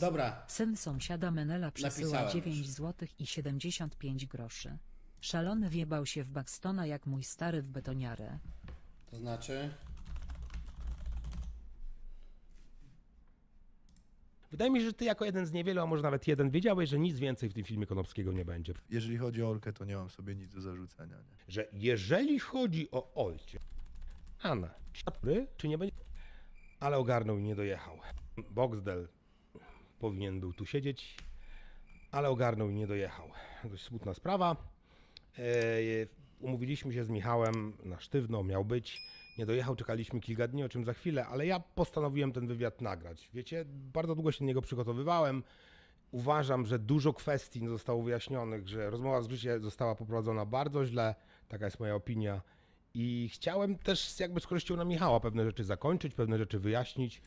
Dobra, Syn sąsiada Menela przesyła Napisałem 9 już. zł i 75 groszy. Szalony wjebał się w Buxtona jak mój stary w betoniarę. to znaczy... Wydaje mi się, że ty jako jeden z niewielu, a może nawet jeden, wiedziałeś, że nic więcej w tym filmie Konopskiego nie będzie. Jeżeli chodzi o Olkę, to nie mam sobie nic do zarzucenia. Nie? Że jeżeli chodzi o Olcie, Anna, czy nie będzie, ale ogarnął i nie dojechał. Boxdel powinien był tu siedzieć, ale ogarnął i nie dojechał. Dość smutna sprawa. E, umówiliśmy się z Michałem na sztywno, miał być. Nie dojechał, czekaliśmy kilka dni, o czym za chwilę, ale ja postanowiłem ten wywiad nagrać. Wiecie, bardzo długo się do niego przygotowywałem. Uważam, że dużo kwestii nie zostało wyjaśnionych, że rozmowa z życiem została poprowadzona bardzo źle. Taka jest moja opinia. I chciałem też jakby z korzyścią na Michała pewne rzeczy zakończyć, pewne rzeczy wyjaśnić.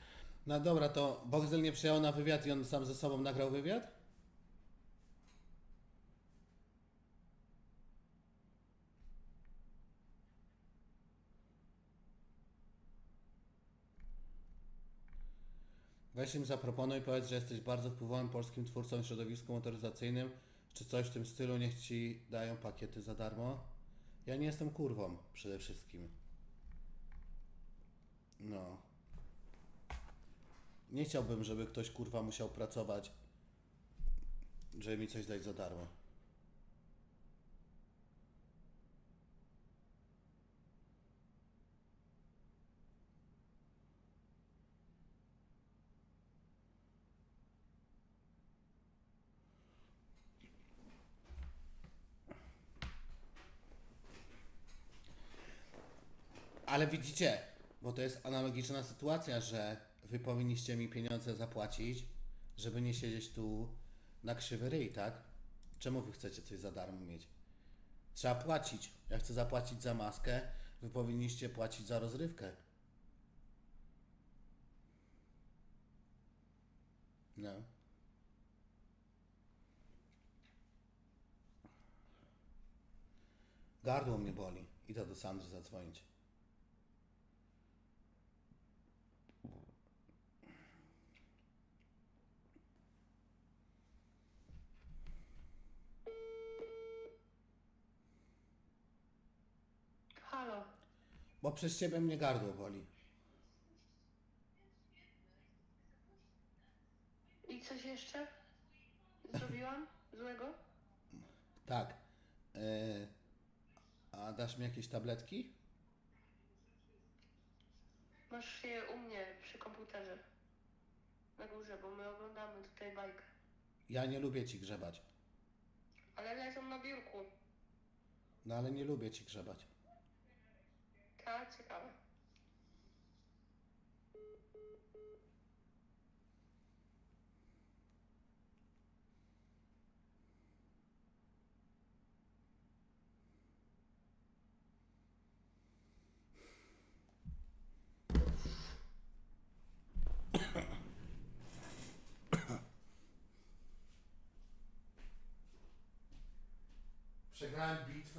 No dobra, to Boxdel nie przyjechał na wywiad i on sam ze sobą nagrał wywiad? Weź im zaproponuj, powiedz, że jesteś bardzo wpływowym polskim twórcą w środowisku motoryzacyjnym, czy coś w tym stylu, niech ci dają pakiety za darmo. Ja nie jestem kurwą, przede wszystkim. No. Nie chciałbym, żeby ktoś kurwa musiał pracować, żeby mi coś dać za darmo. Ale widzicie, bo to jest analogiczna sytuacja, że wy powinniście mi pieniądze zapłacić, żeby nie siedzieć tu na krzywy ryj, tak? Czemu wy chcecie coś za darmo mieć? Trzeba płacić. Ja chcę zapłacić za maskę, wy powinniście płacić za rozrywkę. No. Gardło mnie boli. Idę do Sandry zadzwonić. Bo przez ciebie mnie gardło boli. i coś jeszcze zrobiłam złego? Tak. Yy, a dasz mi jakieś tabletki? Masz je u mnie przy komputerze. Na górze, bo my oglądamy tutaj bajkę. Ja nie lubię ci grzebać. Ale leżą na biurku. No ale nie lubię ci grzebać. Karlsruhe Ze gaan bied.